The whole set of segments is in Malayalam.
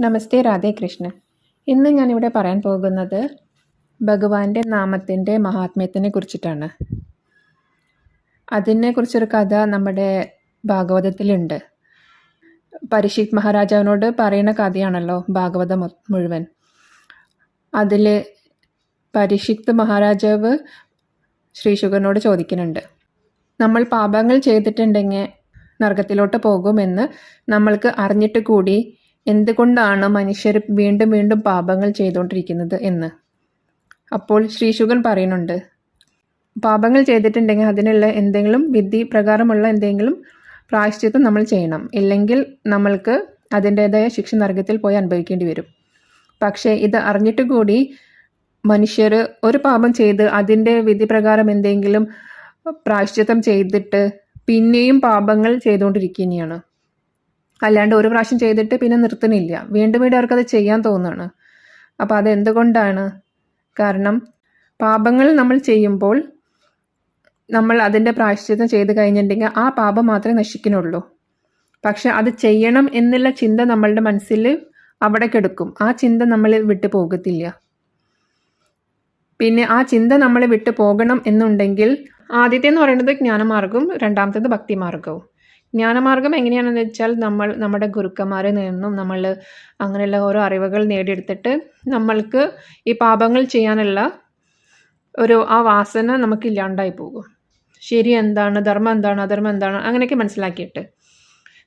നമസ്തേ രാധേകൃഷ്ണൻ ഇന്ന് ഞാനിവിടെ പറയാൻ പോകുന്നത് ഭഗവാന്റെ നാമത്തിന്റെ മഹാത്മ്യത്തിനെ കുറിച്ചിട്ടാണ്. അതിനെക്കുറിച്ചൊരു കഥ നമ്മുടെ ഭാഗവതത്തിലുണ്ട്. പരീക്ഷിത് മഹാരാജാവിനോട് പറയുന്ന കഥയാണല്ലോ ഭാഗവത മുഴുവൻ. അതിൽ പരിശിക്ത് മഹാരാജാവ് ശ്രീശുഖനോട് ചോദിക്കുന്നുണ്ട് നമ്മൾ പാപങ്ങൾ ചെയ്തിട്ടുണ്ടെങ്കിൽ നരകത്തിലോട്ട് പോകുമെന്ന് നമ്മൾക്ക് അറിഞ്ഞിട്ട് കൂടി എന്തുകൊണ്ടാണ് മനുഷ്യർ വീണ്ടും വീണ്ടും പാപങ്ങൾ ചെയ്തുകൊണ്ടിരിക്കുന്നത് എന്ന്? അപ്പോൾ ശ്രീശുഖൻ പറയുന്നുണ്ട് പാപങ്ങൾ ചെയ്തിട്ടുണ്ടെങ്കിൽ അതിനുള്ള എന്തെങ്കിലും വിധി പ്രകാരമുള്ള എന്തെങ്കിലും പ്രായശ്ചിത്വം നമ്മൾ ചെയ്യണം. ഇല്ലെങ്കിൽ നമ്മൾക്ക് അതിന്റേതായ ശിക്ഷ നരകത്തിൽ പോയി അനുഭവിക്കേണ്ടി വരും. പക്ഷേ ഇത് അറിഞ്ഞിട്ട് കൂടി മനുഷ്യർ ഒരു പാപം ചെയ്ത് അതിന്റെ വിധി പ്രകാരം എന്തെങ്കിലും പ്രായശ്ചിത്തം ചെയ്തിട്ട് പിന്നെയും പാപങ്ങൾ ചെയ്തുകൊണ്ടിരിക്കുകയാണ് അല്ലാണ്ട് ഒരു പ്രാവശ്യം ചെയ്തിട്ട് പിന്നെ നിർത്തുന്നില്ല. വീണ്ടും വീണ്ടും അവർക്കത് ചെയ്യാൻ തോന്നുകയാണ് അപ്പോൾ അതെന്തുകൊണ്ടാണ്? കാരണം പാപങ്ങൾ നമ്മൾ ചെയ്യുമ്പോൾ നമ്മൾ അതിന്റെ പ്രായശ്ചിത്തം ചെയ്ത് കഴിഞ്ഞിട്ടുണ്ടെങ്കിൽ ആ പാപം മാത്രമേ നശിക്കുന്നുള്ളൂ. പക്ഷെ അത് ചെയ്യണം എന്നുള്ള ചിന്ത നമ്മളുടെ മനസ്സിൽ അവിടെ കിടക്കും. ആ ചിന്ത നമ്മൾ വിട്ടു പോകത്തില്ല. പിന്നെ ആ ചിന്ത നമ്മൾ വിട്ടു പോകണം എന്നുണ്ടെങ്കിൽ ആദ്യത്തെ എന്ന് പറയുന്നത് ജ്ഞാനമാർഗവും രണ്ടാമത്തേത് ഭക്തിമാർഗവും. ജ്ഞാനമാർഗം എങ്ങനെയാണെന്ന് വെച്ചാൽ നമ്മൾ നമ്മുടെ ഗുരുക്കന്മാരിൽ നിന്നും നമ്മൾ അങ്ങനെയുള്ള ഓരോ അറിവുകൾ നേടിയെടുത്തിട്ട് നമ്മൾക്ക് ഈ പാപങ്ങൾ ചെയ്യാനുള്ള ഒരു ആ വാസന നമുക്ക് ഇല്ലാണ്ടായി പോകും. ശരി എന്താണ്? ധർമ്മം എന്താണ്? അധർമ്മം എന്താണ്? അങ്ങനെയൊക്കെ മനസ്സിലാക്കിയിട്ട്.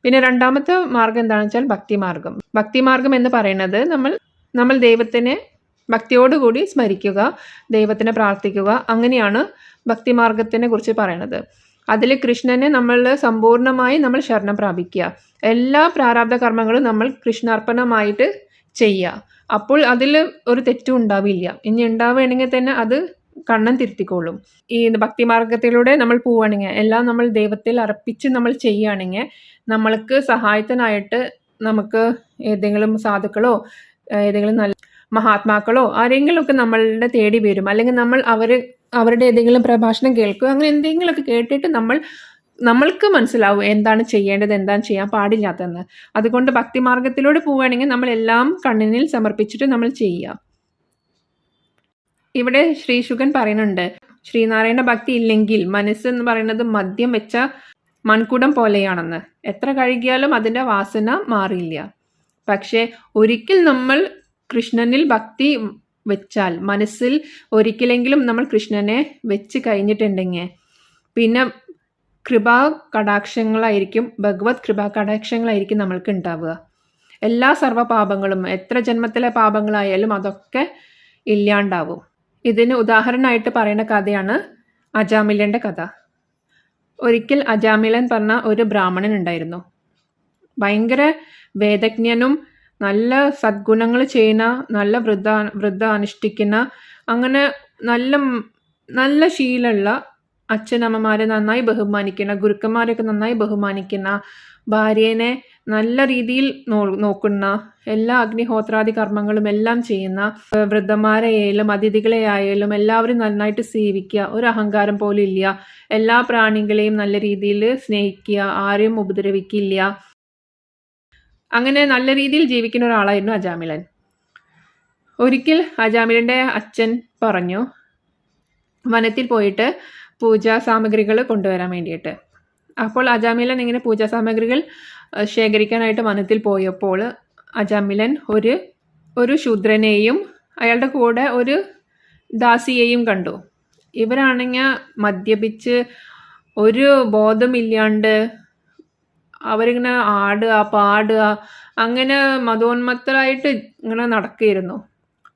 പിന്നെ രണ്ടാമത്തെ മാർഗം എന്താണെന്ന് വെച്ചാൽ ഭക്തിമാർഗം. ഭക്തിമാർഗം എന്ന് പറയുന്നത് നമ്മൾ നമ്മൾ ദൈവത്തിനെ ഭക്തിയോടുകൂടി സ്മരിക്കുക ദൈവത്തിനെ പ്രാർത്ഥിക്കുക അങ്ങനെയാണ് ഭക്തിമാർഗത്തിനെ കുറിച്ച് പറയണത് അതിൽ കൃഷ്ണനെ നമ്മൾ സമ്പൂർണമായി നമ്മൾ ശരണം പ്രാപിക്കുക. എല്ലാ പ്രാരാബ്ധ കർമ്മങ്ങളും നമ്മൾ കൃഷ്ണാർപ്പണമായിട്ട് ചെയ്യുക. അപ്പോൾ അതിൽ ഒരു തെറ്റും ഉണ്ടാവില്ല. ഇനി ഉണ്ടാവുകയാണെങ്കിൽ തന്നെ അത് കണ്ണൻ തിരുത്തിക്കോളും. ഈ ഭക്തിമാർഗത്തിലൂടെ നമ്മൾ പോവുകയാണെങ്കിൽ എല്ലാം നമ്മൾ ദൈവത്തിൽ അർപ്പിച്ച് നമ്മൾ ചെയ്യുകയാണെങ്കിൽ നമ്മൾക്ക് സഹായത്തിനായിട്ട് നമുക്ക് ഏതെങ്കിലും സാധുക്കളോ ഏതെങ്കിലും നല്ല മഹാത്മാക്കളോ ആരെങ്കിലുമൊക്കെ നമ്മളുടെ തേടി വരും. അല്ലെങ്കിൽ നമ്മൾ അവർ അവരുടെ ഏതെങ്കിലും പ്രഭാഷണം കേൾക്കുക അങ്ങനെ എന്തെങ്കിലുമൊക്കെ കേട്ടിട്ട് നമ്മൾ നമ്മൾക്ക് മനസ്സിലാവും എന്താണ് ചെയ്യേണ്ടത് എന്താണ് ചെയ്യാൻ പാടില്ലാത്തതെന്ന്. അതുകൊണ്ട് ഭക്തിമാർഗത്തിലൂടെ പോവുകയാണെങ്കിൽ നമ്മളെല്ലാം കണ്ണിനിൽ സമർപ്പിച്ചിട്ട് നമ്മൾ ചെയ്യുക. ഇവിടെ ശ്രീശുഖൻ പറയുന്നുണ്ട് ശ്രീനാരായണ ഭക്തി ഇല്ലെങ്കിൽ മനസ്സ് എന്ന് പറയുന്നത് മദ്യം വെച്ച മൺകുടം പോലെയാണെന്ന്. എത്ര കഴുകിയാലും അതിന്റെ വാസന മാറിയില്ല പക്ഷേ ഒരിക്കൽ നമ്മൾ കൃഷ്ണനിൽ ഭക്തി വെച്ചാൽ മനസ്സിൽ ഒരിക്കലെങ്കിലും നമ്മൾ കൃഷ്ണനെ വെച്ച് കഴിഞ്ഞിട്ടുണ്ടെങ്കിൽ പിന്നെ കൃപാ കടാക്ഷങ്ങളായിരിക്കും ഭഗവത് കൃപാ കടാക്ഷങ്ങളായിരിക്കും നമ്മൾക്ക് ഉണ്ടാവുക. എല്ലാ സർവപാപങ്ങളും എത്ര ജന്മത്തിലെ പാപങ്ങളായാലും അതൊക്കെ ഇല്ലാണ്ടാവും. ഇതിന് ഉദാഹരണമായിട്ട് പറയുന്ന കഥയാണ് അജാമിലന്റെ കഥ. ഒരിക്കൽ അജാമിലൻ പറഞ്ഞ ഒരു ബ്രാഹ്മണൻ ഉണ്ടായിരുന്നു. ഭയങ്കര വേദജ്ഞനും നല്ല സദ്ഗുണങ്ങൾ ചെയ്യുന്ന നല്ല വൃദ്ധ വൃദ്ധ അനുഷ്ഠിക്കുന്ന അങ്ങനെ നല്ല നല്ല ശീലമുള്ള അച്ഛനമ്മമാരെ നന്നായി ബഹുമാനിക്കുന്ന ഗുരുക്കന്മാരെയൊക്കെ നന്നായി ബഹുമാനിക്കുന്ന ഭാര്യേനെ നല്ല രീതിയിൽ നോ നോക്കുന്ന എല്ലാ അഗ്നിഹോത്രാദി കർമ്മങ്ങളും എല്ലാം ചെയ്യുന്ന വൃദ്ധന്മാരെ വൃദ്ധന്മാരെയായാലും അതിഥികളെ ആയാലും എല്ലാവരും നന്നായിട്ട് സേവിക്കുക ഒരു അഹങ്കാരം പോലും ഇല്ല. എല്ലാ പ്രാണികളെയും നല്ല രീതിയിൽ സ്നേഹിക്കുക ആരെയും ഉപദ്രവിക്കില്ല. അങ്ങനെ നല്ല രീതിയിൽ ജീവിക്കുന്ന ഒരാളായിരുന്നു അജാമിലൻ ഒരിക്കൽ അജാമിലന്റെ അച്ഛൻ പറഞ്ഞു വനത്തിൽ പോയിട്ട് പൂജാ സാമഗ്രികൾ കൊണ്ടുവരാൻ വേണ്ടിയിട്ട്. അപ്പോൾ അജാമിലൻ ഇങ്ങനെ പൂജാ സാമഗ്രികൾ ശേഖരിക്കാനായിട്ട് വനത്തിൽ പോയപ്പോൾ അജാമിലൻ ഒരു ഒരു ശൂദ്രനെയും അയാളുടെ കൂടെ ഒരു ദാസിയെയും കണ്ടു. ഇവരാണെങ്കിൽ മദ്യപിച്ച് ഒരു ബോധമില്ലാണ്ട് അവരിങ്ങനെ ആടുക പാടുക അങ്ങനെ മതോന്മത്തരായിട്ട് ഇങ്ങനെ നടക്കുകയായിരുന്നു.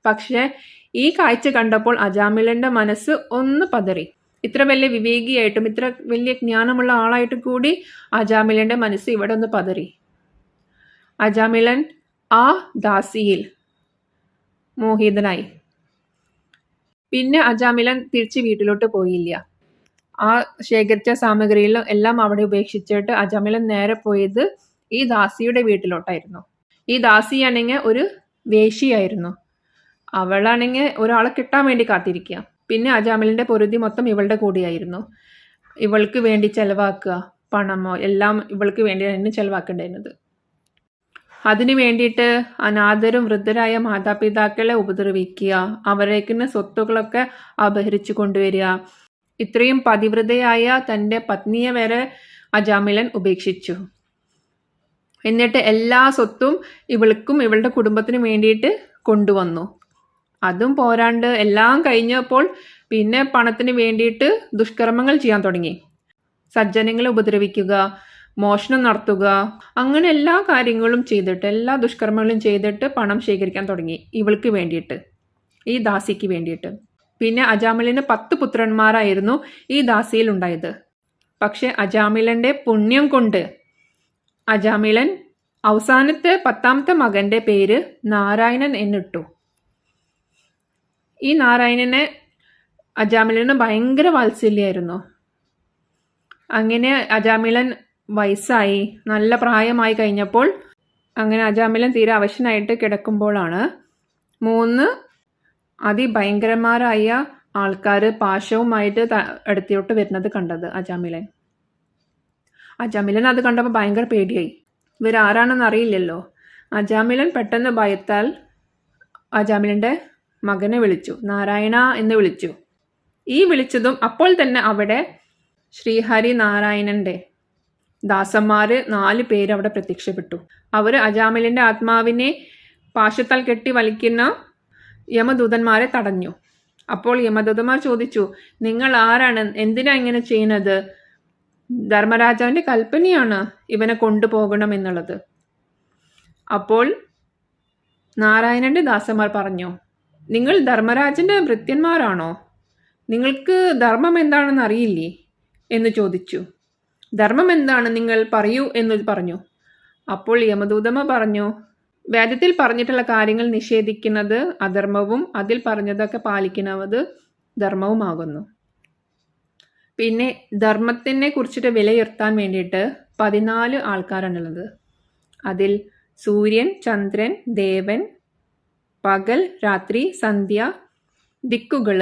പക്ഷേ ഈ കാഴ്ച കണ്ടപ്പോൾ അജാമിലന്റെ മനസ്സ് ഒന്ന് പതറി. ഇത്ര വലിയ വിവേകിയായിട്ടും ഇത്ര വലിയ ജ്ഞാനമുള്ള ആളായിട്ട് കൂടി അജാമിലന്റെ മനസ്സ് ഇവിടെ ഒന്ന് പതറി. അജാമിലൻ ആ ദാസിയിൽ മോഹിതനായി. പിന്നെ അജാമിലൻ തിരിച്ച് വീട്ടിലോട്ട് പോയില്ല. ആ ശേഖരിച്ച സാമഗ്രികളും എല്ലാം അവിടെ ഉപേക്ഷിച്ചിട്ട് അജാമിലൻ നേരെ പോയത് ഈ ദാസിയുടെ വീട്ടിലോട്ടായിരുന്നു. ഈ ദാസി ആണെങ്കിൽ ഒരു വേശിയായിരുന്നു അവളാണെങ്കിൽ ഒരാളെ കിട്ടാൻ വേണ്ടി കാത്തിരിക്കുക. പിന്നെ അജാമിലിന്റെ പൊരുതി മൊത്തം ഇവളുടെ കൂടിയായിരുന്നു. ഇവൾക്ക് വേണ്ടി ചിലവാക്കുക പണമോ എല്ലാം ഇവൾക്ക് വേണ്ടി തന്നെ ചെലവാക്കേണ്ടിയിരുന്നത്. അതിനു വേണ്ടിയിട്ട് അനാഥരും വൃദ്ധരായ മാതാപിതാക്കളെ ഉപദ്രവിക്കുക അവരേക്കുന്ന സ്വത്തുക്കളൊക്കെ അപഹരിച്ചു കൊണ്ടുവരിക ഇത്രയും പതിവ്രതയായ തന്റെ പത്നിയെ വരെ അജാമിലൻ ഉപേക്ഷിച്ചു. എന്നിട്ട് എല്ലാ സ്വത്തും ഇവൾക്കും ഇവളുടെ കുടുംബത്തിനും വേണ്ടിയിട്ട് കൊണ്ടുവന്നു. അതും പോരാണ്ട് എല്ലാം കഴിഞ്ഞപ്പോൾ പിന്നെ പണത്തിന് വേണ്ടിയിട്ട് ദുഷ്കർമ്മങ്ങൾ ചെയ്യാൻ തുടങ്ങി. സജ്ജനങ്ങളെ ഉപദ്രവിക്കുക മോഷണം നടത്തുക അങ്ങനെ എല്ലാ കാര്യങ്ങളും ചെയ്തിട്ട് എല്ലാ ദുഷ്കർമ്മങ്ങളും ചെയ്തിട്ട് പണം ശേഖരിക്കാൻ തുടങ്ങി ഇവൾക്ക് വേണ്ടിയിട്ട് ഈ ദാസിക്ക് വേണ്ടിയിട്ട്. പിന്നെ അജാമിലിന് പത്ത് പുത്രന്മാരായിരുന്നു ഈ ദാസിയിൽ ഉണ്ടായത് പക്ഷെ അജാമിലന്റെ പുണ്യം കൊണ്ട് അജാമിലൻ അവസാനത്തെ പത്താമത്തെ മകന്റെ പേര് നാരായണൻ എന്നിട്ടു. ഈ നാരായണനെ അജാമിലന് ഭയങ്കര വാത്സല്യമായിരുന്നു അങ്ങനെ അജാമിലൻ വയസ്സായി നല്ല പ്രായമായി കഴിഞ്ഞപ്പോൾ അങ്ങനെ അജാമിലൻ തീരെ അവശനായിട്ട് കിടക്കുമ്പോഴാണ് മൂന്ന് അതിഭയങ്കരന്മാരായ ആൾക്കാർ പാശവുമായിട്ട് അടുത്തോട്ട് വരുന്നത് കണ്ടത് അജാമിലൻ. അജാമിലൻ അത് കണ്ടപ്പോൾ ഭയങ്കര പേടിയായി. ഇവരാരാണെന്ന് അറിയില്ലല്ലോ അജാമിലൻ പെട്ടെന്ന് ഭയത്താൽ അജാമിലന്റെ മകനെ വിളിച്ചു. നാരായണ എന്ന് വിളിച്ചു. ഈ വിളിച്ചതും അപ്പോൾ തന്നെ അവിടെ ശ്രീഹരി നാരായണന്റെ ദാസന്മാര് നാല് പേര് അവിടെ പ്രത്യക്ഷപ്പെട്ടു. അവർ അജാമിലിന്റെ ആത്മാവിനെ പാശത്താൽ കെട്ടി വലിക്കുന്ന യമദൂതന്മാരെ തടഞ്ഞു. അപ്പോൾ യമദൂതന്മാർ ചോദിച്ചു നിങ്ങൾ ആരാണ്? എന്തിനാ ഇങ്ങനെ ചെയ്യുന്നത്? ധർമ്മരാജാവിന്റെ കൽപ്പനയാണ് ഇവനെ കൊണ്ടുപോകണം എന്നുള്ളത്. അപ്പോൾ നാരായണന്റെ ദാസന്മാർ പറഞ്ഞു നിങ്ങൾ ധർമ്മരാജന്റെ വൃത്യന്മാരാണോ നിങ്ങൾക്ക് ധർമ്മം എന്താണെന്ന് അറിയില്ലേ? എന്ന് ചോദിച്ചു. ധർമ്മം എന്താണ് നിങ്ങൾ പറയൂ എന്ന് പറഞ്ഞു. അപ്പോൾ യമദൂതമ്മ പറഞ്ഞു വേദത്തിൽ പറഞ്ഞിട്ടുള്ള കാര്യങ്ങൾ നിഷേധിക്കുന്നത് അധർമ്മവും അതിൽ പറഞ്ഞതൊക്കെ പാലിക്കുന്നത് ധർമ്മവുമാകുന്നു. പിന്നെ ധർമ്മത്തിനെ കുറിച്ചിട്ട് വിലയിരുത്താൻ വേണ്ടിയിട്ട് പതിനാല് ആൾക്കാരാണുള്ളത്. അതിൽ സൂര്യൻ ചന്ദ്രൻ ദേവൻ പകൽ രാത്രി സന്ധ്യ ദിക്കുകൾ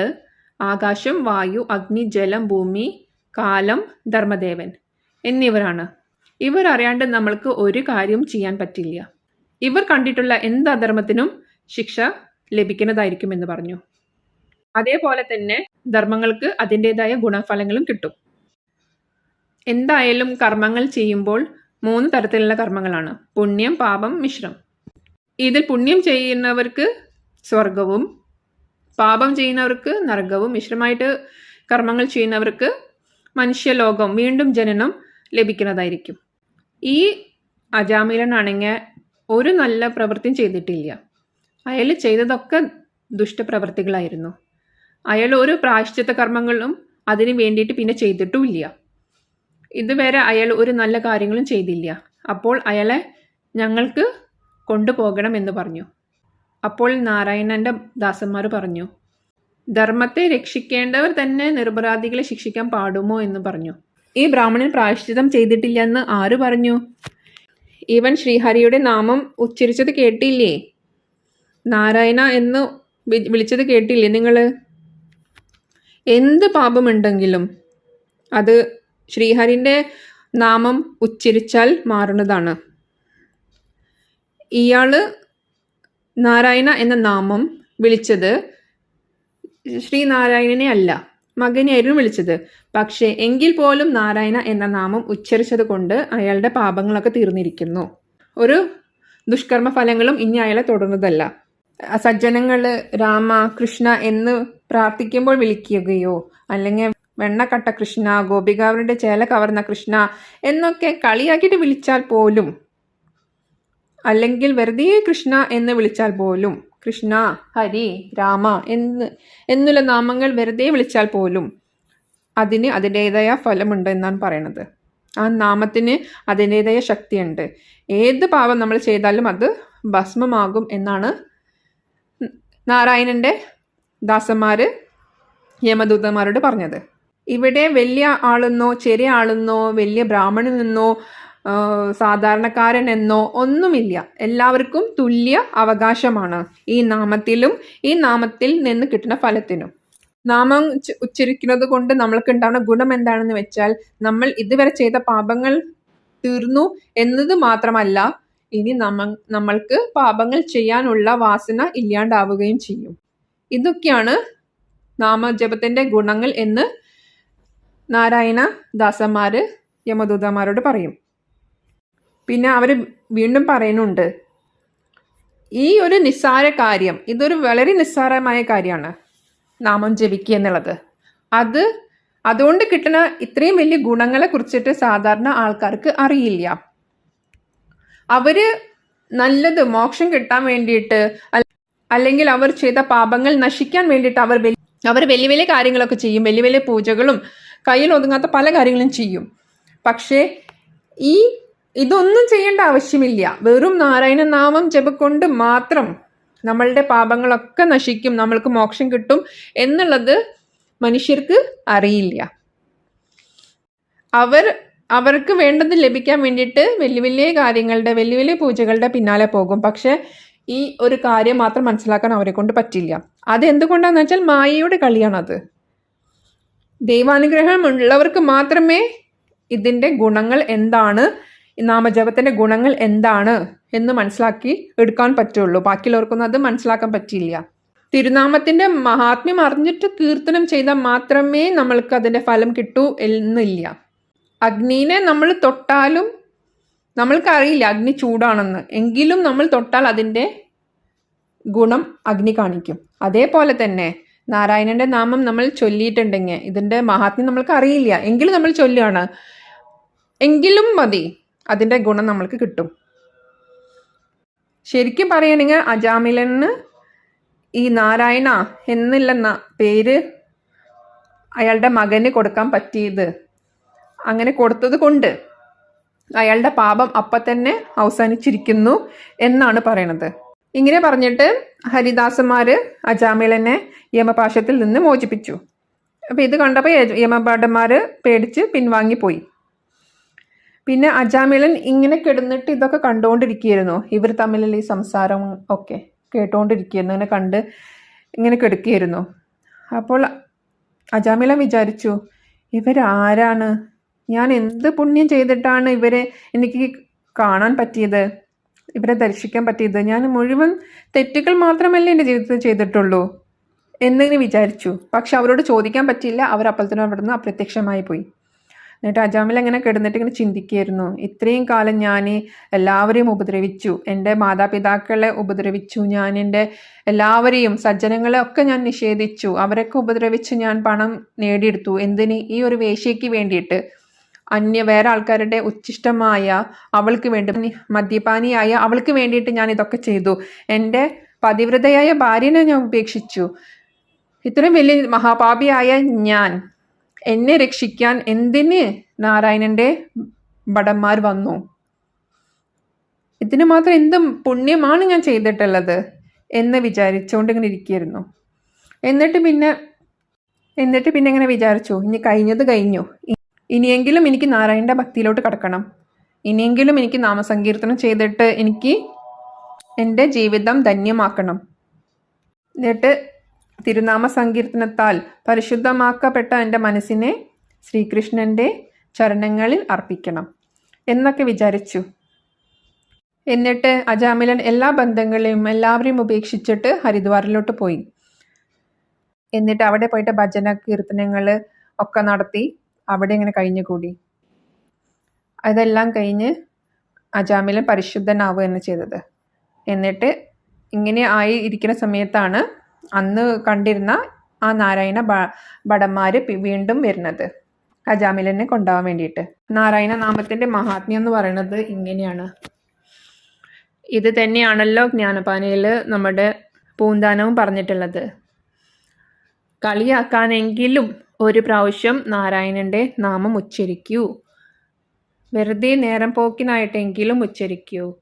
ആകാശം വായു അഗ്നി ജലം ഭൂമി കാലം ധർമ്മദേവൻ എന്നിവരാണ്. ഇവർ അറിയാണ്ട് നമ്മൾക്ക് ഒരു കാര്യവും ചെയ്യാൻ പറ്റില്ല. ഇവർ കണ്ടിട്ടുള്ള എന്ത് അധർമ്മത്തിനും ശിക്ഷ ലഭിക്കുന്നതായിരിക്കും എന്ന് പറഞ്ഞു. അതേപോലെ തന്നെ ധർമ്മങ്ങൾക്ക് അതിന്റെതായ ഗുണഫലങ്ങളും കിട്ടും. എന്തായാലും കർമ്മങ്ങൾ ചെയ്യുമ്പോൾ മൂന്ന് തരത്തിലുള്ള കർമ്മങ്ങളാണ്. പുണ്യം പാപം മിശ്രം. ഇതിൽ പുണ്യം ചെയ്യുന്നവർക്ക് സ്വർഗവും പാപം ചെയ്യുന്നവർക്ക് നരകവും മിശ്രമായിട്ട് കർമ്മങ്ങൾ ചെയ്യുന്നവർക്ക് മനുഷ്യലോകം വീണ്ടും ജനനം ലഭിക്കുന്നതായിരിക്കും. ഈ അജാമിലനാണെങ്കിൽ ഒരു നല്ല പ്രവൃത്തിയും ചെയ്തിട്ടില്ല. അയാൾ ചെയ്തതൊക്കെ ദുഷ്ടപ്രവൃത്തികളായിരുന്നു. അയാൾ ഒരു പ്രായശ്ചിത്ത കർമ്മങ്ങളും അതിന് വേണ്ടിയിട്ട് പിന്നെ ചെയ്തിട്ടുമില്ല. ഇതുവരെ അയാൾ ഒരു നല്ല കാര്യങ്ങളും ചെയ്തില്ല. അപ്പോൾ അയാളെ ഞങ്ങൾക്ക് കൊണ്ടുപോകണം എന്ന് പറഞ്ഞു. അപ്പോൾ നാരായണന്റെ ദാസന്മാർ പറഞ്ഞു ധർമ്മത്തെ രക്ഷിക്കേണ്ടവർ തന്നെ നിർപരാധികളെ ശിക്ഷിക്കാൻ പാടുമോ? എന്ന് പറഞ്ഞു. ഈ ബ്രാഹ്മണൻ പ്രായശ്ചിതം ചെയ്തിട്ടില്ല എന്ന് ആര് പറഞ്ഞു? ഇവൻ ശ്രീഹരിയുടെ നാമം ഉച്ചരിച്ചത് കേട്ടില്ലേ? നാരായണ എന്ന് വിളിച്ചത് കേട്ടില്ലേ നിങ്ങൾ എന്ത് പാപമുണ്ടെങ്കിലും അത് ശ്രീഹരിന്റെ നാമം ഉച്ചരിച്ചാൽ മാറുന്നതാണ്. ഇയാൾ നാരായണ എന്ന നാമം വിളിച്ചത് ശ്രീനാരായണനെ അല്ല. മകനെയായിരുന്നു വിളിച്ചത്. പക്ഷേ എങ്കിൽ പോലും നാരായണ എന്ന നാമം ഉച്ചരിച്ചത് കൊണ്ട് അയാളുടെ പാപങ്ങളൊക്കെ തീർന്നിരിക്കുന്നു. ഒരു ദുഷ്കർമ്മ ഫലങ്ങളും ഇനി അയാളെ തുടർന്നതല്ല സജ്ജനങ്ങൾ രാമ കൃഷ്ണ എന്ന് പ്രാർത്ഥിക്കുമ്പോൾ വിളിക്കുകയോ അല്ലെങ്കിൽ വെണ്ണക്കട്ട കൃഷ്ണ ഗോപികാവരുടെ ചേല കവർന്ന കൃഷ്ണ എന്നൊക്കെ കളിയാക്കിയിട്ട് വിളിച്ചാൽ പോലും അല്ലെങ്കിൽ വെറുതെ കൃഷ്ണ എന്ന് വിളിച്ചാൽ പോലും കൃഷ്ണ ഹരി രാമ എന്ന് എന്നുള്ള നാമങ്ങൾ വെറുതെ വിളിച്ചാൽ പോലും അതിന് അതിന്റേതായ ഫലമുണ്ട് എന്നാണ് പറയണത്. ആ നാമത്തിന് അതിന്റേതായ ശക്തിയുണ്ട്. ഏത് പാപം നമ്മൾ ചെയ്താലും അത് ഭസ്മമാകും എന്നാണ് നാരായണന്റെ ദാസന്മാർ യമദൂതന്മാരോട് പറഞ്ഞത്. ഇവിടെ വലിയ ആളെന്നോ ചെറിയ ആളെന്നോ വലിയ ബ്രാഹ്മണനെന്നോ സാധാരണക്കാരൻ എന്നോ ഒന്നുമില്ല. എല്ലാവർക്കും തുല്യ അവകാശമാണ് ഈ നാമത്തിലും ഈ നാമത്തിൽ നിന്ന് കിട്ടുന്ന ഫലത്തിനും. നാമം ഉച്ച- ഉച്ചരിക്കുന്നത് കൊണ്ട് നമ്മൾക്ക് ഉണ്ടാകുന്ന ഗുണം എന്താണെന്ന് വെച്ചാൽ നമ്മൾ ഇതുവരെ ചെയ്ത പാപങ്ങൾ തീർന്നു എന്നത് മാത്രമല്ല ഇനി നമ്മ നമ്മൾക്ക് പാപങ്ങൾ ചെയ്യാനുള്ള വാസന ഇല്ലാണ്ടാവുകയും ചെയ്യും. ഇതൊക്കെയാണ് നാമജപത്തിന്റെ ഗുണങ്ങൾ എന്ന് നാരായണ ദാസന്മാർ യമദൂതന്മാരോട് പറയും. പിന്നെ അവർ വീണ്ടും പറയുന്നുണ്ട് ഈ ഒരു നിസ്സാര കാര്യം ഇതൊരു വളരെ നിസ്സാരമായ കാര്യമാണ് നാമം ജപിക്കുക എന്നുള്ളത്. അത് അതുകൊണ്ട് കിട്ടുന്ന ഇത്രയും വലിയ ഗുണങ്ങളെ കുറിച്ചിട്ട് സാധാരണ ആൾക്കാർക്ക് അറിയില്ല. അവർ നല്ലത് മോക്ഷം കിട്ടാൻ വേണ്ടിയിട്ട് അല്ലെങ്കിൽ അവർ ചെയ്ത പാപങ്ങൾ നശിക്കാൻ വേണ്ടിയിട്ട് അവർ അവർ വലിയ വലിയ കാര്യങ്ങളൊക്കെ ചെയ്യും വലിയ വലിയ പൂജകളും കയ്യിൽ ഒതുങ്ങാത്ത പല കാര്യങ്ങളും ചെയ്യും. പക്ഷേ ഈ ഇതൊന്നും ചെയ്യേണ്ട ആവശ്യമില്ല. വെറും നാരായണ നാമം ജപക്കൊണ്ട് മാത്രം നമ്മളുടെ പാപങ്ങളൊക്കെ നശിക്കും നമ്മൾക്ക് മോക്ഷം കിട്ടും എന്നുള്ളത് മനുഷ്യർക്ക് അറിയില്ല. അവർ അവർക്ക് വേണ്ടത് ലഭിക്കാൻ വേണ്ടിയിട്ട് വലിയ വലിയ കാര്യങ്ങളുടെ വലിയ വലിയ പൂജകളുടെ പിന്നാലെ പോകും. പക്ഷെ ഈ ഒരു കാര്യം മാത്രം മനസ്സിലാക്കാൻ അവരെ കൊണ്ട് പറ്റില്ല. അത് എന്തുകൊണ്ടാന്ന് വെച്ചാൽ മായയുടെ കളിയാണത്. ദൈവാനുഗ്രഹം ഉള്ളവർക്ക് മാത്രമേ ഇതിന്റെ ഗുണങ്ങൾ എന്താണ് നാമജപത്തിന്റെ ഗുണങ്ങൾ എന്താണ് എന്ന് മനസ്സിലാക്കി എടുക്കാൻ പറ്റുള്ളൂ. ബാക്കിയുള്ളവർക്കൊന്നും അത് മനസ്സിലാക്കാൻ പറ്റിയില്ല. തിരുനാമത്തിന്റെ മഹാത്മ്യം അറിഞ്ഞിട്ട് കീർത്തനം ചെയ്താൽ മാത്രമേ നമ്മൾക്ക് അതിന്റെ ഫലം കിട്ടൂ എന്നില്ല. അഗ്നിനെ നമ്മൾ തൊട്ടാലും നമ്മൾക്കറിയില്ല അഗ്നി ചൂടാണെന്ന്. എങ്കിലും നമ്മൾ തൊട്ടാൽ അതിന്റെ ഗുണം അഗ്നി കാണിക്കും. അതേപോലെ തന്നെ നാരായണന്റെ നാമം നമ്മൾ ചൊല്ലിയിട്ടുണ്ടെങ്കിൽ ഇതിന്റെ മഹാത്മ്യം നമ്മൾക്ക് അറിയില്ല. എങ്കിലും നമ്മൾ ചൊല്ലുകയാണ് എങ്കിലും മതി. അതിന്റെ ഗുണം നമ്മൾക്ക് കിട്ടും. ശരിക്കും പറയണെങ്കിൽ അജാമിലന് ഈ നാരായണ എന്നുള്ള പേര് അയാളുടെ മകന് കൊടുക്കാൻ പറ്റിയത്. അങ്ങനെ കൊടുത്തത് കൊണ്ട് അയാളുടെ പാപം അപ്പം തന്നെ അവസാനിച്ചിരിക്കുന്നു എന്നാണ് പറയണത്. ഇങ്ങനെ പറഞ്ഞിട്ട് ഹരിദാസന്മാർ അജാമിലനെ യമപാശത്തിൽ നിന്ന് മോചിപ്പിച്ചു. അപ്പോൾ ഇത് കണ്ടപ്പോൾ യമപാഠന്മാർ പേടിച്ച് പിൻവാങ്ങിപ്പോയി. പിന്നെ അജാമിളൻ ഇങ്ങനെ കിടന്നിട്ട് ഇതൊക്കെ കണ്ടുകൊണ്ടിരിക്കുകയായിരുന്നു ഇവർ തമ്മിലുള്ള ഈ സംസാരം ഒക്കെ കേട്ടുകൊണ്ടിരിക്കുകയായിരുന്നു ഇങ്ങനെ കണ്ട് ഇങ്ങനെ കിടക്കുകയായിരുന്നു. അപ്പോൾ അജാമിളൻ വിചാരിച്ചു ഇവരാരാണ് ഞാൻ എന്ത് പുണ്യം ചെയ്തിട്ടാണ് ഇവരെ എനിക്ക് കാണാൻ പറ്റിയത്? ഇവരെ ദർശിക്കാൻ പറ്റിയത്? ഞാൻ മുഴുവൻ തെറ്റുകൾ മാത്രമല്ലേ എന്റെ ജീവിതത്തിൽ ചെയ്തിട്ടുള്ളൂ? എന്നിങ്ങനെ വിചാരിച്ചു. പക്ഷെ അവരോട് ചോദിക്കാൻ പറ്റിയില്ല. അവർ തന്നെ അവിടുന്ന് അപ്രത്യക്ഷമായി പോയി. എന്നിട്ട് അജാമിൽ അങ്ങനെ കിടന്നിട്ട് ഇങ്ങനെ ചിന്തിക്കുകയായിരുന്നു. ഇത്രയും കാലം ഞാൻ എല്ലാവരെയും ഉപദ്രവിച്ചു. എന്റെ മാതാപിതാക്കളെ ഉപദ്രവിച്ചു. ഞാൻ എന്റെ എല്ലാവരെയും സജ്ജനങ്ങളെ ഒക്കെ ഞാൻ നിഷേധിച്ചു. അവരൊക്കെ ഉപദ്രവിച്ച് ഞാൻ പണം നേടിയെടുത്തു. എന്തിന്? ഈ ഒരു വേശ്യയ്ക്ക് വേണ്ടിയിട്ട്. അന്യ വേറെ ആൾക്കാരുടെ ഉച്ഛിഷ്ടമായ അവൾക്ക് വേണ്ടി മദ്യപാനിയായ അവൾക്ക് വേണ്ടിയിട്ട് ഞാൻ ഇതൊക്കെ ചെയ്തു. എന്റെ പതിവ്രതയായ ഭാര്യനെ ഞാൻ ഉപേക്ഷിച്ചു. ഇത്രയും വലിയ മഹാപാപിയായ ഞാൻ എന്നെ രക്ഷിക്കാൻ എന്തിന് നാരായണന്റെ ഭടന്മാർ വന്നു? ഇതിന് മാത്രം എന്ത് പുണ്യമാണ് ഞാൻ ചെയ്തിട്ടുള്ളത് എന്ന് വിചാരിച്ചുകൊണ്ട് ഇങ്ങനെ ഇരിക്കുകയായിരുന്നു. എന്നിട്ട് പിന്നെ എന്നിട്ട് പിന്നെ ഇങ്ങനെ വിചാരിച്ചു ഇനി കഴിഞ്ഞത് കഴിഞ്ഞു. ഇനിയെങ്കിലും എനിക്ക് നാരായണന്റെ ഭക്തിയിലോട്ട് കടക്കണം. ഇനിയെങ്കിലും എനിക്ക് നാമസങ്കീർത്തനം ചെയ്തിട്ട് എനിക്ക് എന്റെ ജീവിതം ധന്യമാക്കണം. എന്നിട്ട് തിരുനാമ സങ്കീർത്തനത്താൽ പരിശുദ്ധമാക്കപ്പെട്ട എന്റെ മനസ്സിനെ ശ്രീകൃഷ്ണന്റെ ചരണങ്ങളിൽ അർപ്പിക്കണം. എന്നൊക്കെ വിചാരിച്ചു. എന്നിട്ട് അജാമിലൻ എല്ലാ ബന്ധങ്ങളെയും എല്ലാവരെയും ഉപേക്ഷിച്ചിട്ട് ഹരിദ്വാറിലോട്ട് പോയി. എന്നിട്ട് അവിടെ പോയിട്ട് ഭജന കീർത്തനങ്ങൾ ഒക്കെ നടത്തി അവിടെ ഇങ്ങനെ കഴിഞ്ഞുകൂടി. അതെല്ലാം കഴിഞ്ഞ് അജാമിലൻ പരിശുദ്ധനാവുക തന്നെ ചെയ്തത്. എന്നിട്ട് ഇങ്ങനെ ആയി ഇരിക്കുന്ന സമയത്താണ് അന്ന് കണ്ടിരുന്ന ആ നാരായണ ഭ ഭടന്മാർ വീണ്ടും വരുന്നത്. അജാമിലനെ കൊണ്ടുപോകാൻ വേണ്ടിയിട്ട്. നാരായണ നാമത്തിന്റെ മഹാത്മ്യം എന്ന് പറയുന്നത് ഇങ്ങനെയാണ്. ഇത് തന്നെയാണല്ലോ ജ്ഞാനപാനയിൽ നമ്മുടെ പൂന്താനവും പറഞ്ഞിട്ടുള്ളത്. കളിയാക്കാനെങ്കിലും ഒരു പ്രാവശ്യം നാരായണന്റെ നാമം ഉച്ചരിക്കൂ. വെറുതെ നേരം പോക്കിനായിട്ടെങ്കിലും ഉച്ചരിക്കൂ.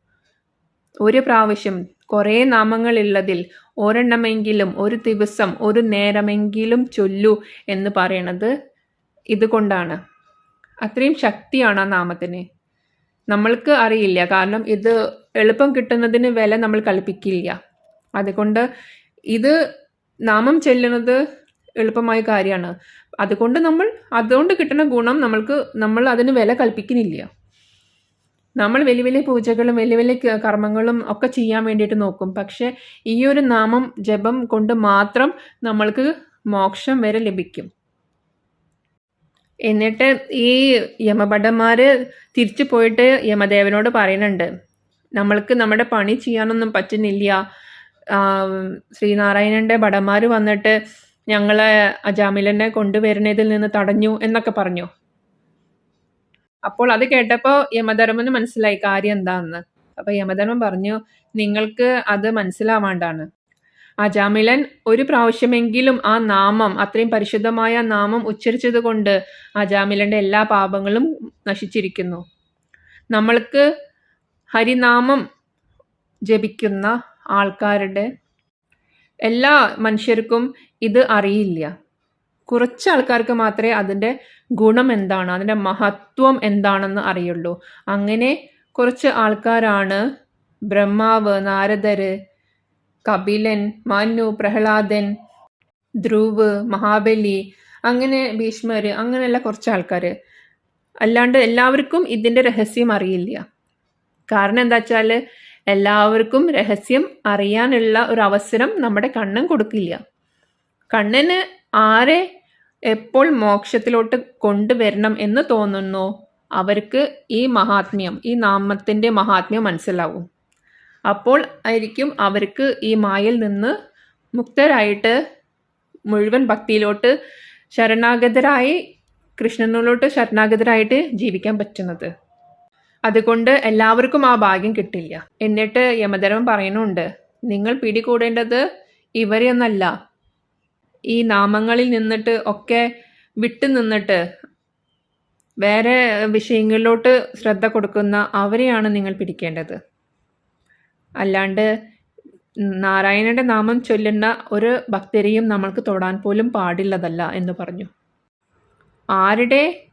ഒരു പ്രാവശ്യം കുറേ നാമങ്ങളുള്ളതിൽ ഒരെണ്ണമെങ്കിലും ഒരു ദിവസം ഒരു നേരമെങ്കിലും ചൊല്ലു എന്ന് പറയണത് ഇതുകൊണ്ടാണ്. അത്രയും ശക്തിയാണ് ആ നാമത്തിന്. നമ്മൾക്ക് അറിയില്ല. കാരണം ഇത് എളുപ്പം കിട്ടുന്നതിന് വില നമ്മൾ കൽപ്പിക്കില്ല. അതുകൊണ്ട് ഇത് നാമം ചെല്ലുന്നത് എളുപ്പമായ കാര്യമാണ്. അതുകൊണ്ട് നമ്മൾ അതുകൊണ്ട് കിട്ടുന്ന ഗുണം നമ്മൾക്ക് നമ്മൾ അതിന് വില കൽപ്പിക്കുന്നില്ല. നമ്മൾ വലിയ വലിയ പൂജകളും വലിയ വലിയ കർമ്മങ്ങളും ഒക്കെ ചെയ്യാൻ വേണ്ടിയിട്ട് നോക്കും. പക്ഷെ ഈ ഒരു നാമം ജപം കൊണ്ട് മാത്രം നമ്മൾക്ക് മോക്ഷം വരെ ലഭിക്കും. എന്നിട്ട് ഈ യമഭടന്മാര് തിരിച്ചു പോയിട്ട് യമദേവനോട് പറയുന്നുണ്ട്. നമ്മൾക്ക് നമ്മുടെ പണി ചെയ്യാനൊന്നും പറ്റുന്നില്ല. ശ്രീനാരായണന്റെ ഭടന്മാർ വന്നിട്ട് ഞങ്ങളെ അജാമിലനെ കൊണ്ടുവരുന്നതിൽ നിന്ന് തടഞ്ഞു എന്നൊക്കെ പറഞ്ഞു. അപ്പോൾ അത് കേട്ടപ്പോൾ യമധർമ്മന് മനസ്സിലായി കാര്യം എന്താണെന്ന് അപ്പൊ യമധർമ്മൻ പറഞ്ഞു നിങ്ങൾക്ക് അത് മനസ്സിലാവാണ്ടാണ് അജാമിലൻ ഒരു പ്രാവശ്യമെങ്കിലും ആ നാമം അത്രയും പരിശുദ്ധമായ നാമം ഉച്ചരിച്ചത് കൊണ്ട് അജാമിലന്റെ എല്ലാ പാപങ്ങളും നശിച്ചിരിക്കുന്നു. നമ്മൾക്ക് ഹരിനാമം ജപിക്കുന്ന ആൾക്കാരുടെ എല്ലാ മനുഷ്യർക്കും ഇത് അറിയില്ല. കുറച്ച് ആൾക്കാർക്ക് മാത്രമേ അതിന്റെ ഗുണം എന്താണ് അതിന്റെ മഹത്വം എന്താണെന്ന് അറിയുള്ളൂ. അങ്ങനെ കുറച്ച് ആൾക്കാരാണ് ബ്രഹ്മാവ് നാരദര് കപിലൻ മനു പ്രഹ്ലാദൻ ധ്രുവ് മഹാബലി അങ്ങനെ ഭീഷ്മര് അങ്ങനെയുള്ള കുറച്ച് ആൾക്കാർ അല്ലാണ്ട് എല്ലാവർക്കും ഇതിന്റെ രഹസ്യം അറിയില്ല. കാരണം എന്താ വെച്ചാൽ എല്ലാവർക്കും രഹസ്യം അറിയാനുള്ള ഒരു അവസരം നമ്മുടെ കണ്ണൻ കൊടുക്കില്ല. കണ്ണന് ആരെ എപ്പോൾ മോക്ഷത്തിലോട്ട് കൊണ്ടുവരണം എന്ന് തോന്നുന്നു അവർക്ക് ഈ മഹാത്മ്യം ഈ നാമത്തിന്റെ മഹാത്മ്യം മനസ്സിലാവും. അപ്പോൾ ആയിരിക്കും അവർക്ക് ഈ മായയിൽ നിന്ന് മുക്തരായിട്ട് മുഴുവൻ ഭക്തിയിലോട്ട് ശരണാഗതരായി കൃഷ്ണനിലോട്ട് ശരണാഗതരായിട്ട് ജീവിക്കാൻ പറ്റുന്നത്. അതുകൊണ്ട് എല്ലാവർക്കും ആ ഭാഗ്യം കിട്ടില്ല. എന്നിട്ട് യമധരം പറയുന്നുണ്ട് നിങ്ങൾ പിടികൂടേണ്ടത് ഇവരെയൊന്നല്ല ഈ നാമങ്ങളിൽ നിന്നിട്ട് ഒക്കെ വിട്ടു നിന്നിട്ട് വേറെ വിഷയങ്ങളിലോട്ട് ശ്രദ്ധ കൊടുക്കുന്ന അവരെയാണ് നിങ്ങൾ പിടിക്കേണ്ടത്. അല്ലാണ്ട് നാരായണന്റെ നാമം ചൊല്ലുന്ന ഒരു ഭക്തരെയും നമ്മൾക്ക് തൊടാൻ പോലും പാടില്ലതല്ല എന്ന് പറഞ്ഞു. ആരുടെ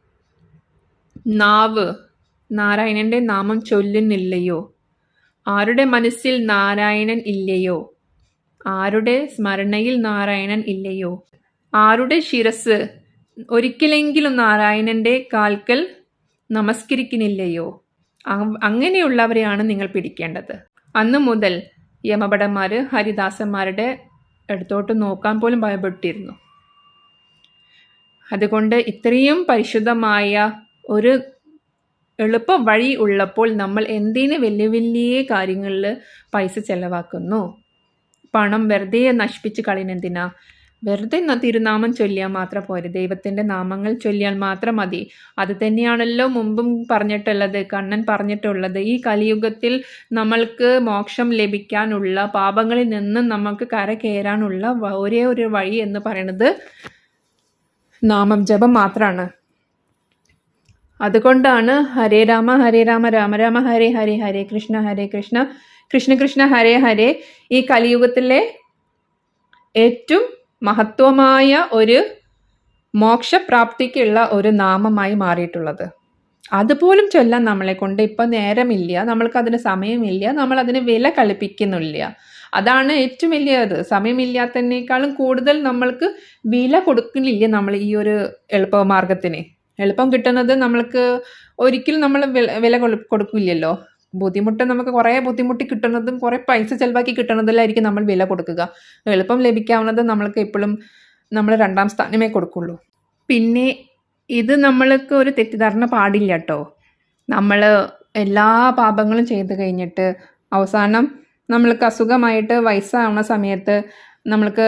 നാവ് നാരായണന്റെ നാമം ചൊല്ലുന്നില്ലയോ? ആരുടെ മനസ്സിൽ നാരായണൻ ഇല്ലയോ? ആരുടെ സ്മരണയിൽ നാരായണൻ ഇല്ലയോ? ആരുടെ ശിരസ്? ഒരിക്കലെങ്കിലും നാരായണന്റെ കാൽക്കൽ നമസ്കരിക്കുന്നില്ലയോ? അങ്ങനെയുള്ളവരെയാണ് നിങ്ങൾ പിടിക്കേണ്ടത്. അന്നു മുതൽ യമഭടന്മാർ ഹരിദാസന്മാരുടെ അടുത്തോട്ട് നോക്കാൻ പോലും ഭയപ്പെട്ടിരുന്നു. അതുകൊണ്ട് ഇത്രയും പരിശുദ്ധമായ ഒരു എളുപ്പ വഴി ഉള്ളപ്പോൾ നമ്മൾ എന്തിന് വലിയ വലിയ കാര്യങ്ങളിൽ പൈസ ചെലവാക്കുന്നു? പണം വെറുതെ നശിപ്പിച്ച് കളയുന്നെന്തിനാ വെറുതെ തിരുനാമം ചൊല്ലിയാൽ മാത്രം പോരെ? ദൈവത്തിന്റെ നാമങ്ങൾ ചൊല്ലിയാൽ മാത്രം മതി. അത് തന്നെയാണല്ലോ മുമ്പും പറഞ്ഞിട്ടുള്ളത് കണ്ണൻ പറഞ്ഞിട്ടുള്ളത്. ഈ കലിയുഗത്തിൽ നമ്മൾക്ക് മോക്ഷം ലഭിക്കാനുള്ള പാപങ്ങളിൽ നിന്ന് നമുക്ക് കര കയറാനുള്ള ഒരേ ഒരു വഴി എന്ന് പറയുന്നത് നാമം ജപം മാത്രമാണ് അതുകൊണ്ടാണ് ഹരേ രാമ ഹരേ രാമ രാമ രാമ ഹരേ ഹരേ ഹരേ കൃഷ്ണ ഹരേ കൃഷ്ണ. കൃഷ്ണ കൃഷ്ണ ഹരേ ഹരേ. ഈ കലിയുഗത്തിലെ ഏറ്റവും മഹത്വമായ ഒരു മോക്ഷപ്രാപ്തിക്കുള്ള ഒരു നാമമായി മാറിയിട്ടുള്ളത്. അതുപോലും ചൊല്ലാൻ നമ്മളെ കൊണ്ട് ഇപ്പം നേരമില്ല നമ്മൾക്ക് അതിന് സമയമില്ല നമ്മൾ അതിന് വില കളിപ്പിക്കുന്നില്ല അതാണ് ഏറ്റവും വലിയത്. സമയമില്ലാത്തതിനേക്കാളും കൂടുതൽ നമ്മൾക്ക് വില കൊടുക്കുന്നില്ല നമ്മൾ ഈ ഒരു എളുപ്പമാർഗത്തിന്. എളുപ്പം കിട്ടുന്നത് നമ്മൾക്ക് ഒരിക്കലും നമ്മൾ വില വില കൊടുക്കില്ലല്ലോ. ബുദ്ധിമുട്ട് നമുക്ക് കുറേ ബുദ്ധിമുട്ടി കിട്ടുന്നതും കുറേ പൈസ ചിലവാക്കി കിട്ടുന്നതിലായിരിക്കും നമ്മൾ വില കൊടുക്കുക. എളുപ്പം ലഭിക്കാവുന്നത് നമ്മൾക്ക് എപ്പോഴും നമ്മൾ രണ്ടാം സ്ഥാനമേ കൊടുക്കുള്ളൂ. പിന്നെ ഇത് നമ്മൾക്ക് ഒരു തെറ്റിദ്ധാരണ പാടില്ല കേട്ടോ നമ്മൾ എല്ലാ പാപങ്ങളും ചെയ്ത് കഴിഞ്ഞിട്ട് അവസാനം നമ്മൾക്ക് അസുഖമായിട്ട് വയസ്സാവുന്ന സമയത്ത് നമ്മൾക്ക്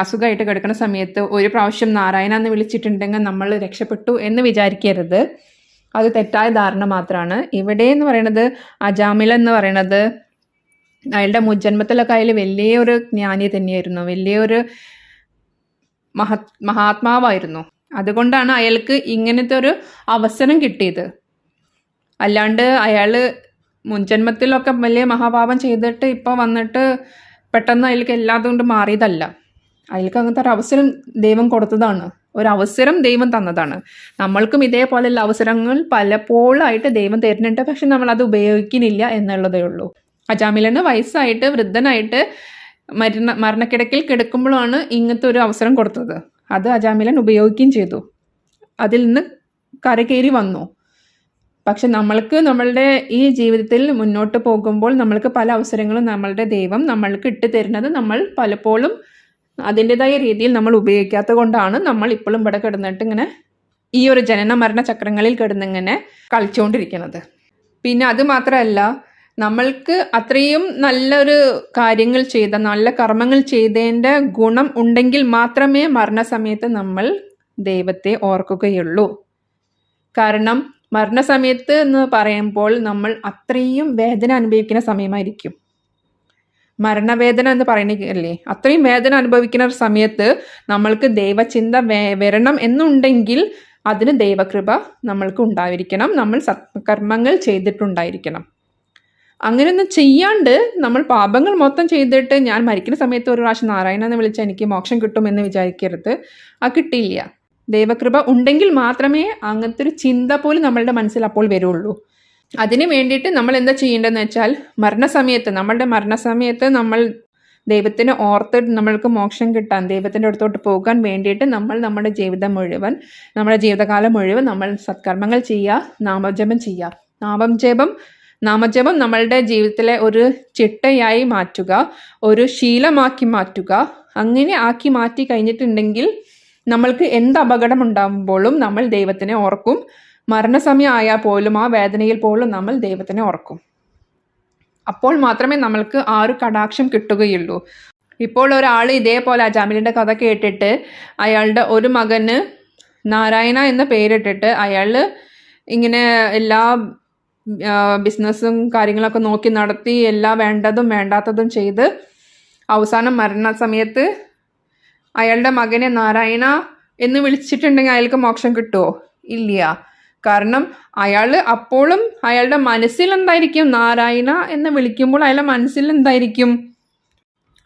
അസുഖമായിട്ട് കിടക്കുന്ന സമയത്ത് ഒരു പ്രാവശ്യം നാരായണ എന്ന് വിളിച്ചിട്ടുണ്ടെങ്കിൽ നമ്മൾ രക്ഷപ്പെട്ടു എന്ന് വിചാരിക്കരുത്. അത് തെറ്റായ ധാരണ മാത്രമാണ് ഇവിടെ എന്ന് പറയുന്നത് അജാമിൽ എന്ന് പറയുന്നത് അയാളുടെ മുജന്മത്തിലൊക്കെ അയാൾ വലിയൊരു ജ്ഞാനി തന്നെയായിരുന്നു. വലിയൊരു മഹത് മഹാത്മാവായിരുന്നു. അതുകൊണ്ടാണ് അയാൾക്ക് ഇങ്ങനത്തെ ഒരു അവസരം കിട്ടിയത്. അല്ലാണ്ട് അയാൾ മുൻജന്മത്തിലൊക്കെ വലിയ മഹാപാപം ചെയ്തിട്ട് ഇപ്പോൾ വന്നിട്ട് പെട്ടെന്ന് അയാൾക്ക് എല്ലാതും കൊണ്ട് മാറിയതല്ല. അയാൾക്ക് അങ്ങനത്തെ ഒരു അവസരം ദൈവം കൊടുത്തതാണ്. ഒരു അവസരം ദൈവം തന്നതാണ്. നമ്മൾക്കും ഇതേപോലെയുള്ള അവസരങ്ങൾ പലപ്പോഴായിട്ട് ദൈവം തരുന്നുണ്ട്. പക്ഷെ നമ്മൾ അത് ഉപയോഗിക്കുന്നില്ല എന്നുള്ളതേ ഉള്ളൂ. അജാമിലന് വയസ്സായിട്ട് വൃദ്ധനായിട്ട് മരണ മരണക്കിടക്കിൽ കിടക്കുമ്പോഴാണ് ഇങ്ങനത്തെ ഒരു അവസരം കൊടുത്തത്. അത് അജാമിലൻ ഉപയോഗിക്കുകയും ചെയ്തു. അതിൽ നിന്ന് കരകയറി വന്നു. പക്ഷെ നമ്മൾക്ക് നമ്മളുടെ ഈ ജീവിതത്തിൽ മുന്നോട്ട് പോകുമ്പോൾ നമ്മൾക്ക് പല അവസരങ്ങളും നമ്മളുടെ ദൈവം നമ്മൾക്ക് ഇട്ട് തരുന്നത് നമ്മൾ പലപ്പോഴും അതിന്റെതായ രീതിയിൽ നമ്മൾ ഉപയോഗിക്കാത്തത് കൊണ്ടാണ് നമ്മൾ ഇപ്പോഴും ഇവിടെ കിടന്നിട്ട് ഇങ്ങനെ ഈ ഒരു ജനന മരണ ചക്രങ്ങളിൽ കിടന്നിങ്ങനെ കളിച്ചുകൊണ്ടിരിക്കുന്നത് പിന്നെ അത് മാത്രമല്ല നമ്മൾക്ക് അത്രയും നല്ലൊരു കാര്യങ്ങൾ ചെയ്ത നല്ല കർമ്മങ്ങൾ ചെയ്തതിന്റെ ഗുണം ഉണ്ടെങ്കിൽ മാത്രമേ മരണസമയത്ത് നമ്മൾ ദൈവത്തെ ഓർക്കുകയുള്ളൂ. കാരണം മരണസമയത്ത് എന്ന് പറയുമ്പോൾ നമ്മൾ അത്രയും വേദന അനുഭവിക്കുന്ന സമയമായിരിക്കും. മരണവേദന എന്ന് പറയണല്ലേ അത്രയും വേദന അനുഭവിക്കുന്ന ഒരു സമയത്ത് നമ്മൾക്ക് ദൈവചിന്ത വരണം എന്നുണ്ടെങ്കിൽ അതിന് ദൈവകൃപ നമ്മൾക്ക് ഉണ്ടായിരിക്കണം. നമ്മൾ സത്കർമ്മങ്ങൾ ചെയ്തിട്ടുണ്ടായിരിക്കണം. അങ്ങനെയൊന്നും ചെയ്യാണ്ട് നമ്മൾ പാപങ്ങൾ മൊത്തം ചെയ്തിട്ട് ഞാൻ മരിക്കുന്ന സമയത്ത് ഒരു പ്രാവശ്യം നാരായണ എന്ന് വിളിച്ചാൽ എനിക്ക് മോക്ഷം കിട്ടുമെന്ന് വിചാരിക്കരുത്. ആ കിട്ടിയില്ല. ദൈവകൃപ ഉണ്ടെങ്കിൽ മാത്രമേ അങ്ങനത്തെ ഒരു ചിന്ത പോലും നമ്മളുടെ മനസ്സിൽ അപ്പോൾ വരുള്ളൂ. അതിന് വേണ്ടിയിട്ട് നമ്മൾ എന്താ ചെയ്യേണ്ടതെന്ന് വെച്ചാൽ മരണസമയത്ത് നമ്മളുടെ മരണസമയത്ത് നമ്മൾ ദൈവത്തിനെ ഓർത്ത് നമ്മൾക്ക് മോക്ഷം കിട്ടാൻ ദൈവത്തിന്റെ അടുത്തോട്ട് പോകാൻ വേണ്ടിയിട്ട് നമ്മൾ നമ്മുടെ ജീവിതം മുഴുവൻ നമ്മുടെ ജീവിതകാലം മുഴുവൻ നമ്മൾ സത്കർമ്മങ്ങൾ ചെയ്യുക നാമജപം ചെയ്യുക. നാമജപം നാമജപം നമ്മളുടെ ജീവിതത്തിലെ ഒരു ചിട്ടയായി മാറ്റുക ഒരു ശീലമാക്കി മാറ്റുക. അങ്ങനെ ആക്കി മാറ്റി കഴിഞ്ഞിട്ടുണ്ടെങ്കിൽ നമ്മൾക്ക് എന്ത് അപകടം ഉണ്ടാകുമ്പോഴും നമ്മൾ ദൈവത്തിനെ ഓർക്കും. മരണസമയം ആയാൽ പോലും ആ വേദനയിൽ പോലും നമ്മൾ ദൈവത്തിനെ ഓർക്കും. അപ്പോൾ മാത്രമേ നമ്മൾക്ക് ആ ഒരു കടാക്ഷം കിട്ടുകയുള്ളൂ. ഇപ്പോൾ ഒരാൾ ഇതേപോലെ അജാമിലിന്റെ കഥ കേട്ടിട്ട് അയാളുടെ ഒരു മകന് നാരായണ എന്ന പേരിട്ടിട്ട് അയാൾ ഇങ്ങനെ എല്ലാ ബിസിനസ്സും കാര്യങ്ങളൊക്കെ നോക്കി നടത്തി എല്ലാ വേണ്ടതും വേണ്ടാത്തതും ചെയ്ത് അവസാനം മരണസമയത്ത് അയാളുടെ മകനെ നാരായണ എന്ന് വിളിച്ചിട്ടുണ്ടെങ്കിൽ അയാൾക്ക് മോക്ഷം കിട്ടുമോ ഇല്ല. കാരണം അയാൾ അപ്പോഴും അയാളുടെ മനസ്സിൽ എന്തായിരിക്കും? നാരായണ എന്ന് വിളിക്കുമ്പോൾ അയാളുടെ മനസ്സിൽ എന്തായിരിക്കും?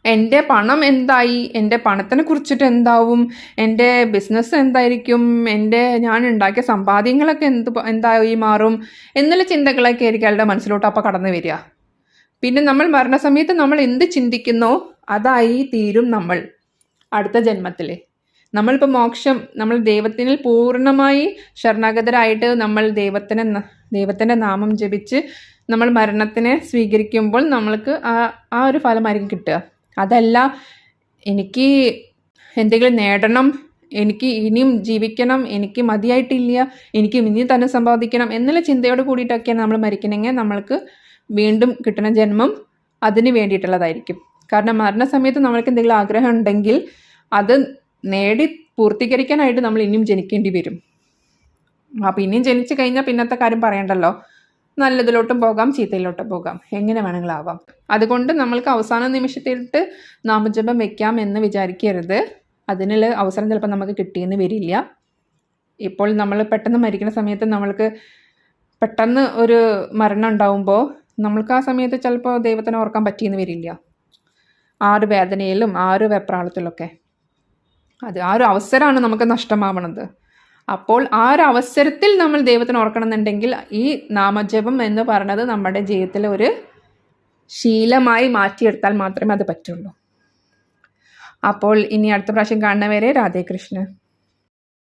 എന്റെ പണം എന്തായി? എന്റെ പണത്തിനെ കുറിച്ചിട്ട് എന്താവും? എന്റെ ബിസിനസ് എന്തായിരിക്കും? എന്റെ ഞാൻ ഉണ്ടാക്കിയ സമ്പാദ്യങ്ങളൊക്കെ എന്ത് എന്തായി മാറും? എന്നുള്ള ചിന്തകളൊക്കെ ആയിരിക്കും അയാളുടെ മനസ്സിലോട്ട് അപ്പോൾ കടന്നു വരിക. പിന്നെ നമ്മൾ മരണസമയത്ത് നമ്മൾ എന്ത് ചിന്തിക്കുന്നോ അതായി തീരും നമ്മൾ. അടുത്ത ജന്മത്തിൽ നമ്മളിപ്പോൾ മോക്ഷം നമ്മൾ ദൈവത്തിനിൽ പൂർണമായി ശരണാഗതരായിട്ട് നമ്മൾ ദൈവത്തിനെ ദൈവത്തിന്റെ നാമം ജപിച്ച് നമ്മൾ മരണത്തിനെ സ്വീകരിക്കുമ്പോൾ നമ്മൾക്ക് ആ ആ ഒരു ഫലമായിരിക്കും കിട്ടുക. അതല്ല എനിക്ക് എന്തെങ്കിലും നേടണം എനിക്ക് ഇനിയും ജീവിക്കണം എനിക്ക് മതിയായിട്ടില്ല എനിക്ക് ഇനി തന്നെ സമ്പാദിക്കണം എന്നുള്ള ചിന്തയോട് കൂടിയിട്ടൊക്കെയാണ് നമ്മൾ മരിക്കണമെങ്കിൽ നമ്മൾക്ക് വീണ്ടും കിട്ടുന്ന ജന്മം അതിന് വേണ്ടിയിട്ടുള്ളതായിരിക്കും. കാരണം മരണസമയത്ത് നമ്മൾക്ക് എന്തെങ്കിലും ആഗ്രഹം ഉണ്ടെങ്കിൽ അത് നേടി പൂർത്തീകരിക്കാനായിട്ട് നമ്മൾ ഇനിയും ജനിക്കേണ്ടി വരും. അപ്പം ഇനിയും ജനിച്ചു കഴിഞ്ഞാൽ പിന്നത്തെ കാര്യം പറയണ്ടല്ലോ. നല്ലതിലോട്ടും പോകാം ചീത്തയിലോട്ടും പോകാം. എങ്ങനെ വേണമെങ്കിലാവാം. അതുകൊണ്ട് നമ്മൾക്ക് അവസാന നിമിഷത്തിലിട്ട് നാമജപം വെക്കാം എന്ന് വിചാരിക്കരുത്. അതിനുള്ള അവസരം ചിലപ്പോൾ നമുക്ക് കിട്ടിയെന്ന് വരില്ല. ഇപ്പോൾ നമ്മൾ പെട്ടെന്ന് മരിക്കുന്ന സമയത്ത് നമ്മൾക്ക് പെട്ടെന്ന് ഒരു മരണം ഉണ്ടാവുമ്പോൾ നമ്മൾക്ക് ആ സമയത്ത് ചിലപ്പോൾ ദൈവത്തിനെ ഓർക്കാൻ പറ്റിയെന്ന് വരില്ല. ആ ഒരു വേദനയിലും ആ ഒരു വെപ്രാളത്തിലൊക്കെ. അത് ആ ഒരു അവസരമാണ് നമുക്ക് നഷ്ടമാവണത്. അപ്പോൾ ആ ഒരു അവസരത്തിൽ നമ്മൾ ദൈവത്തിന് ഓർക്കണമെന്നുണ്ടെങ്കിൽ ഈ നാമജപം എന്ന് പറയുന്നത് നമ്മുടെ ജീവിതത്തിലെ ഒരു ശീലമായി മാറ്റിയെടുത്താൽ മാത്രമേ അത് പറ്റുള്ളൂ. അപ്പോൾ ഇനി അടുത്ത പ്രാവശ്യം കാണുന്നവരെ രാധേകൃഷ്ണൻ